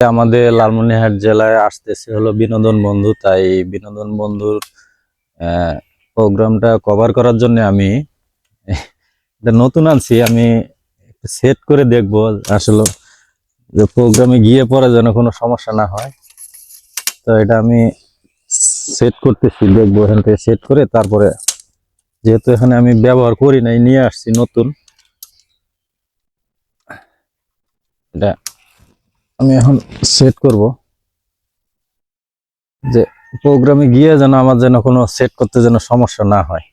আমাদের লালমনিরহাট জেলায় আসতেছে হলো বিনোদন বন্ধু, তাই বিনোদন বন্ধুর প্রোগ্রামটা কভার করার জন্য আমি নতুন আনছি। আমি সেট করে দেখব আসলে যে প্রোগ্রামে গিয়ে পরে যেন কোনো সমস্যা না হয়। তো এটা আমি সেট করতেছি, দেখব এখান থেকে সেট করে তারপরে যেহেতু এখানে আমি ব্যবহার করি নাই, নিয়ে আসছি নতুন। এটা আমি এখন সেট করব। যে প্রোগ্রামে গিয়ে যেন আমার যেন কোনো সেট করতে যেন সমস্যা না হয়।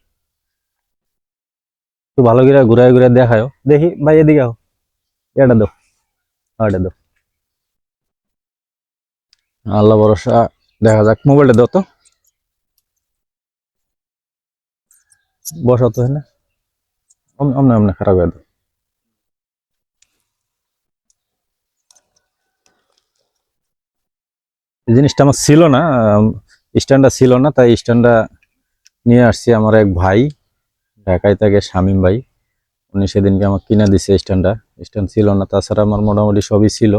একটু ভালো করে ঘুরায় ঘুরে দেখায়ও। দেখি ভাই এদিকে আও। এটা হ্যাঁ, এটা দাও। আল্লাহ ভরসা। দেখা যাক মোবাইলটা দাও তো। বসাও তো হ্যাঁ অমনে অমনে খারাপ হয়ে দাও এই জিনিসটা আমার ছিল না স্ট্যান্ডটা ছিল না, তাই স্ট্যান্ডটা নিয়ে আসছি আমার এক ভাই, ঢাকায় থাকে শামীম ভাই। উনি সেদিনকে আমার কিনে দিছে স্ট্যান্ডটা। স্ট্যান্ড ছিল না, তাছাড়া আমার মোটামুটি সবই ছিল।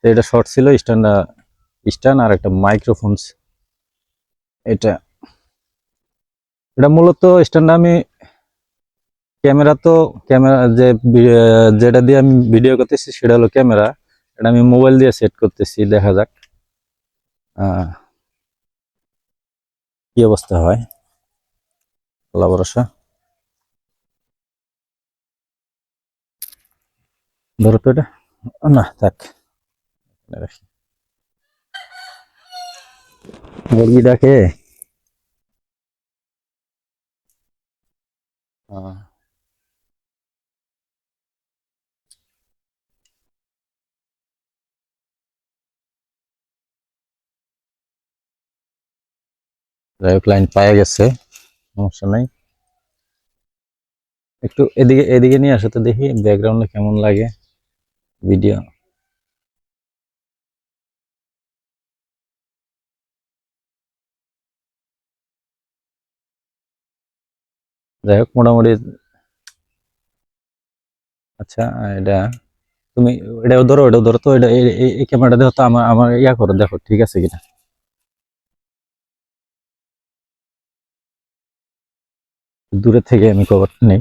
তো এটা শর্ট ছিল, স্ট্যান্ডটা স্ট্যান্ড আর একটা মাইক্রোফোনস। এটা এটা মূলত স্ট্যান্ডটা আমি ক্যামেরা তো, ক্যামেরা যে যেটা দিয়ে আমি ভিডিও করতেছি সেটা হলো ক্যামেরা। এটা আমি মোবাইল দিয়ে সেট করতেছি, দেখা যাক। কি অবস্থা হয়? আল্লাহ ভরসা। ধরো তো এটা। না থাক। রাখি। মুরগি ডাকে? আহ, যাই হোক লাইন পাওয়া গেছে, সমস্যা নাই। একটু এদিকে এদিকে নিয়ে আসো তো দেখি ব্যাকগ্রাউন্ডে কেমন লাগে ভিডিও যাই হোক, মোটামুটি আচ্ছা এটা তুমি, এটা ধরো এটা ধরো তো, এটা, এই ক্যামেরাটা দেখো তো, আমার আমার ইয়া করো, দেখো, ঠিক আছে কিনা। দূরে থেকে আমি কভার নেই।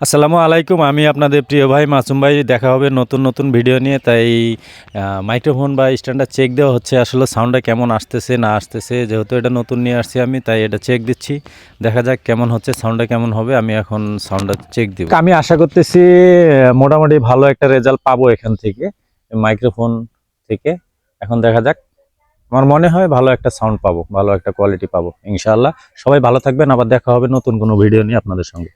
আসসালামু আলাইকুম আমি আপনাদের প্রিয় ভাই মাসুম ভাই। দেখা হবে নতুন নতুন ভিডিও নিয়ে। তাই মাইক্রোফোন বা স্ট্যান্ডার্ড চেক দেওয়া হচ্ছে আসলে সাউন্ডটা কেমন আসতেছে না আসতেছে। যেহেতু এটা নতুন নিয়ে আসছি আমি তাই এটা চেক দিচ্ছি। দেখা যাক কেমন হচ্ছে সাউন্ডটা কেমন হবে আমি এখন সাউন্ডটা চেক দিব। আমি আশা করতেছি মোটামুটি ভালো একটা রেজাল্ট পাবো এখান থেকে মাইক্রোফোন থেকে। এখন দেখা যাক। আমার মনে হয় ভালো একটা সাউন্ড পাবো, ভালো একটা কোয়ালিটি পাবো ইনশাল্লাহ সবাই ভালো থাকবেন, আবার দেখা হবে নতুন কোনো ভিডিও নিয়ে আপনাদের সঙ্গে।